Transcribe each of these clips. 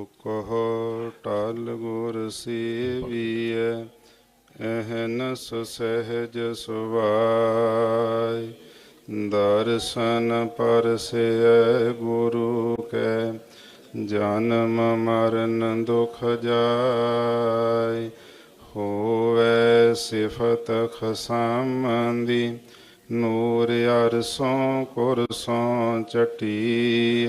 ਕਹੋ ਟਲ ਗੁਰ ਸੇਵੀਐ ਅਹਨਸ ਸਹਿਜ ਸੁਭਾਈ ਦਰਸ਼ਨ ਪਰਸੈ ਗੁਰੂ ਕੈ, ਜਨਮ ਮਰਨ ਦੁਖ ਜਾਇ। ਹੋਵੇ ਸਿਫਤ ਖਸਮੰਦੀ, ਨੂਰ ਅਰਸੋਂ ਕੁਰਸੋਂ ਚਟੀ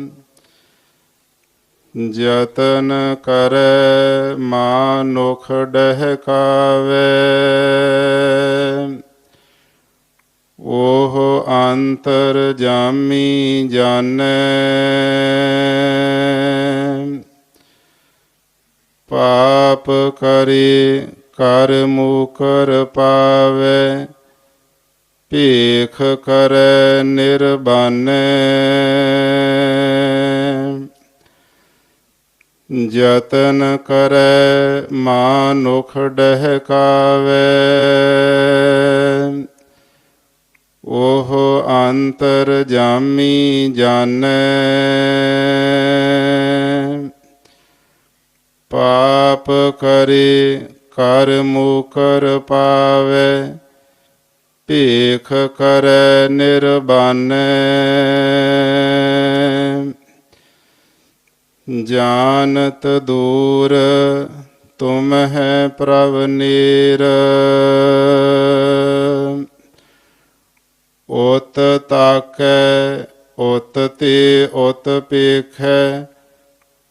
ਜਤਨ ਕਰੈ ਮਾਨੁਖ ਡਹਿਕਾਵੇ। ਉਹ ਅੰਤਰ ਜਾਮੀ ਜਾਣੈ। ਪਾਪ ਕਰੇ ਕਰ ਮੁਕਰ ਪਾਵੇ। ਭੇਖ ਕਰੈ ਨਿਰਬਾਨੈ। ਜਤਨ ਕਰੈ, ਮਾਨੁਖ ਡਹਿਕਾਵੇ। ਉਹ ਅੰਤਰ ਜਾਮੀ ਜਾਣੈ। ਪਾਪ ਕਰੇ ਕਰ ਮੁਕਰ ਪਾਵੇ। ਭੇਖ ਕਰੈ, ਨਿਰਬਾਨੈ। ਜਾਣਤ ਦੂਰ, ਤੁਮ ਹੈ ਪ੍ਰਭ ਨੀਰ। ਉਤ ਤਾਕੈ, ਉਤ ਤੇ ਉਤ ਪੇਖੈ,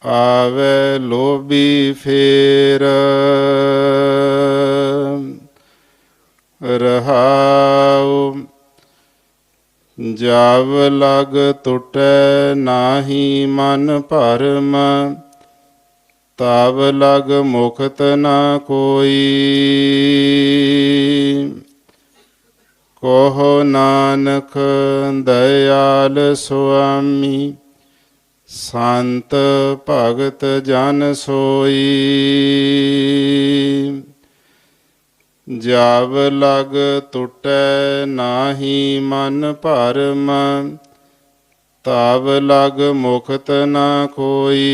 ਆਵੇ ਲੋਭੀ ਫੇਰ। ਰਹਾਉ ਜਾਵ ਲਗ ਟੁਟੈ ਨਾਹੀ ਮਨ ਭਰਮ ਤਬ ਲਗ ਮੁਕਤ ਨਾ ਕੋਈ। ਕੋਹ ਨਾਨਕ ਦਇਆਲ ਸੁਆਮੀ, ਸੰਤ ਭਗਤ ਜਨ ਸੋਈ। ਜਬ ਲਗ ਟੁਟੈ ਨਾਹੀ ਮਨ ਭਰਮ ਤਬ ਲਗ ਮੁਖਤ ਨਾ ਕੋਈ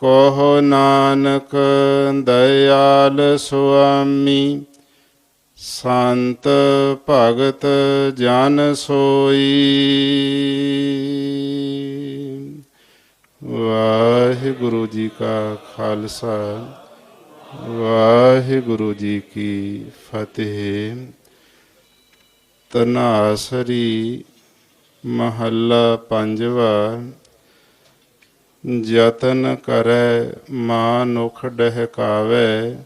ਕਹੋ ਨਾਨਕ ਦਇਆਲ ਸੁਆਮੀ, ਸੰਤ ਭਗਤ ਜਨ ਸੋਈ। ਵਾਹਿਗੁਰੂ ਜੀ ਕਾ ਖਾਲਸਾ। ਵਾਹਿਗੁਰੂ ਜੀ ਕੀ ਫਤਿਹ। ਤਨਾਸਰੀ ਮਹੱਲਾ ਪੰਜਵਾ ਜਤਨ ਕਰੈ ਮਾਨੁਖ ਡਹਿਕਾਵੇ,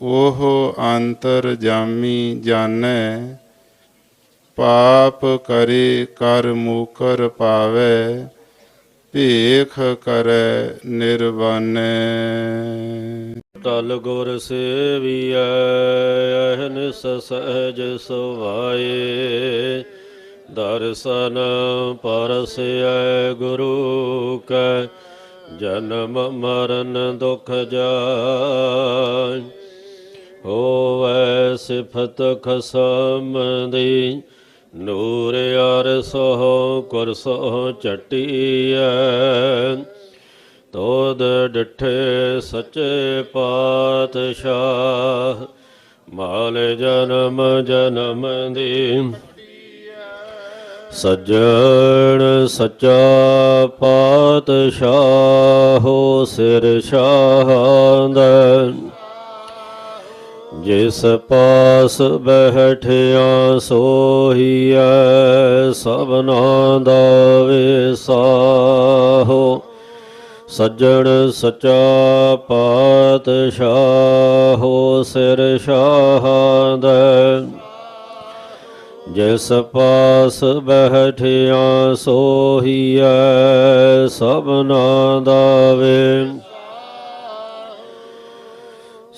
ਉਹ ਅੰਤਰ ਜਾਮੀ ਜਾਣੈ, ਪਾਪ ਕਰੇ ਕਰ ਮੂਕਰ ਪਾਵੇ। ਭੇਖ ਕਰੈ ਨਿਰਵਾਨੈ। ਤਲ ਗੁਰ ਸੇਵੀਐ ਅਹਨਿਸ ਸਹਿਜ ਸੁਭਾਏ ਦਰਸ਼ਨ ਪਰਸੈ ਗੁਰੂ ਕੈ, ਜਨਮ ਮਰਨ ਦੁਖ ਜਾਇ ਹੋਵੈ ਸਿਫਤ ਖਸਮ ਦੀ ਨੂਰ ਅਰਸੋ ਕੁਰਸੋ ਚਟੀਐ ਤੋਦ ਡਿਠੇ ਸੱਚੇ ਪਾਤਸ਼ਾਹ, ਮਾਲ ਜਨਮ ਜਨਮ ਦੀ। ਸੱਜਣ ਸੱਚਾ ਪਾਤਸ਼ਾਹੋ ਸਿਰ ਸ਼ਾਹੰਦ ਜਿਸ ਪਾਸ ਬਹਿਠਿਆ ਸੋਹੀਐ, ਸਭਨਾ ਦਾ ਵਿਸਾਹੋ। ਸੱਜਣ ਸੱਚਾ ਪਾਤਸ਼ਾਹੋ ਸਿਰ ਸ਼ਾਹੰਦ ਜਿਸ ਪਾਸ ਬਹਿਠਿਆ ਸੋਹੀਐ, ਸਭਨਾ ਦਾ ਵੇ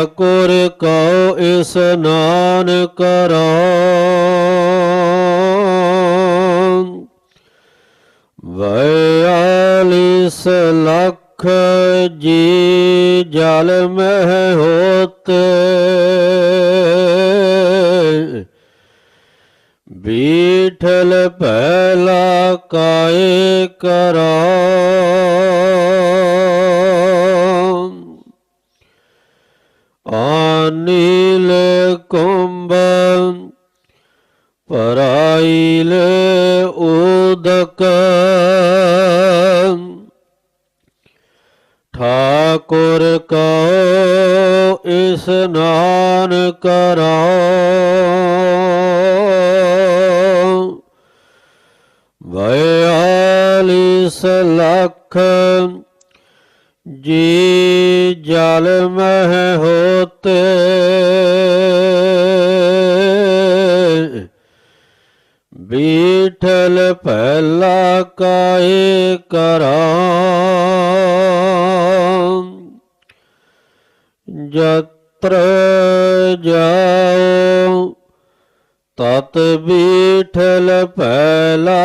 ਠਾਕੁਰ ਕਉ ਇਸਨਾਨ ਕਰਾਂ ਬਯਾਲੀਸ ਲੱਖ ਜੀ ਜਲ ਮਹਿ ਹੋਤੇ ਬੀਠਲ ਪਹਿਲਾ ਕਾਏ ਕਰਾਂ ਨੀਲ ਕੁੰਭ ਪਰਾਇਲ ਉਦਕ। ਠਾਕੁਰ ਕਉ ਇਸਨਾਨ ਕਰਾਂ ਬਯਾਲੀਸ ਲੱਖ ਜੀ ਜਲ ਮਹਿ ਹੋਤੇ। ਬੀਠਲ ਪਹਿਲਾ ਕਾਏ ਕਰਾਂ। ਜਤਰ ਜਾਓ ਤਤ ਬੀਠਲ ਪਹਿਲਾ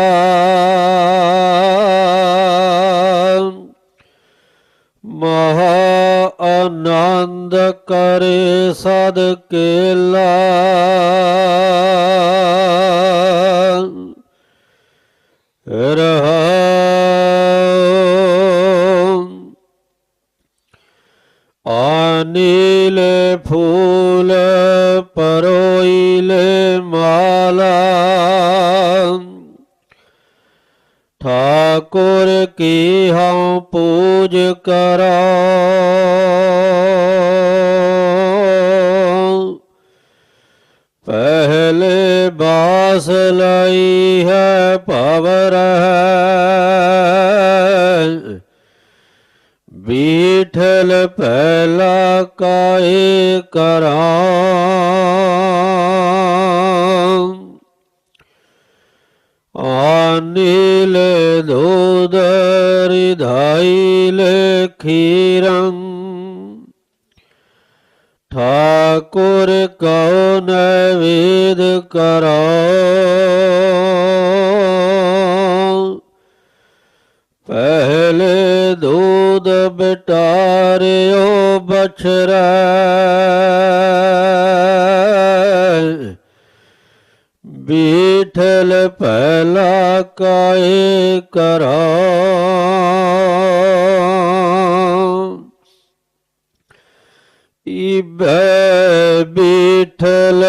ਮਹਾ ਆਨੰਦ ਕਰੇ ਸਦ ਕੇਲਾ। ਰਹਾ ਅਨਿਲ ਫੂਲ ਪਰੋਇਲ ਮਾਲਾ। ਠਾਕੁਰ ਕੀ ਹਉ ਪੂਜ ਕਰਾਂ ਪਹਿਲੇ ਬਾਸ ਲਈ ਹੈ ਭਵ ਰਹਿ ਬੀਠਲ ਪਹਿਲਾ ਕਾਏ ਕਰਾਂ ਅਨਿਲ ਦੁਧ ਰਿਧਾਇਲ ਖੀਰੰ ਠਾਕੁਰ ਕਉ ਨਵੇਦ ਕਰੋ। ਪਹਿਲੇ ਦੂਧ ਬਿਟਾਰਿਓ ਬਛਰਾ। ਬੀਠਲ ਪਹਿਲਾ ਕਾਏ ਕਰਾਂ। ਇਬੈ ਬੀਠਲ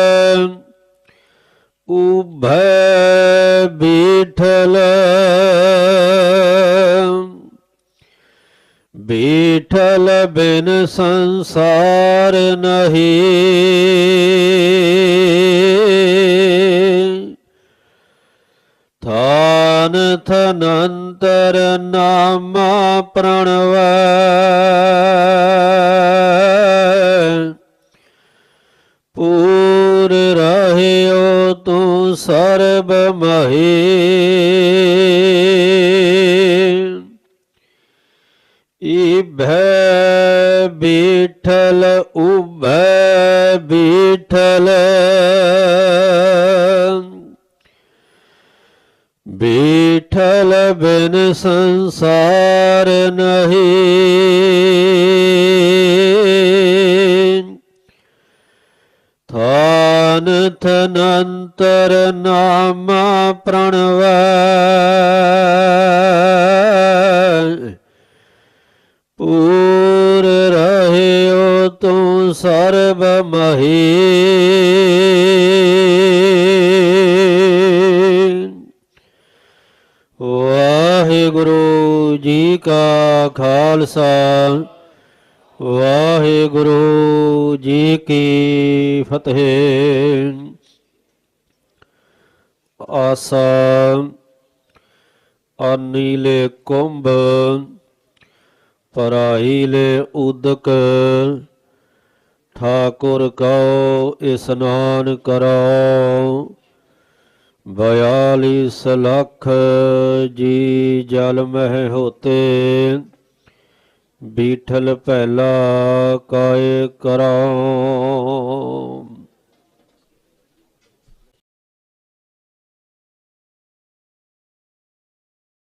ਉਭੈ ਬੀਠਲ। ਬੀਠਲ ਬਿਨ ਸੰਸਾਰ ਨਹੀਂ। ਇਭੈ ਬੀਠਲ ਉਭੈ ਬੀਠਲ। ਬੀਠਲ ਬਿਨ ਸੰਸਾਰ ਨਹੀਂ। ਥਾਨ ਥਨੰਤਰ ਨਾਮ ਪ੍ਰਣਵ ਸਰਬ ਮਹੀ। ਵਾਹਿਗੁਰੂ ਜੀ ਕਾ ਖਾਲਸਾ, ਵਾਹਿਗੁਰੂ ਜੀ ਕੀ ਫਤਿਹ। ਆਸਾ ਅਨੀਲੇ ਕੁੰਭ ਪਰਾਈਲੇ ਉਦਕ ਠਾਕੁਰ ਕਉ ਇਸਨਾਨ ਕਰੋ ਬਯਾਲੀਸ ਲੱਖ ਜੀ ਜਲ ਮਹਿ ਹੋਤੇ। ਬੀਠਲ ਪਹਿਲਾ ਕਾਇ ਕਰਾਉ।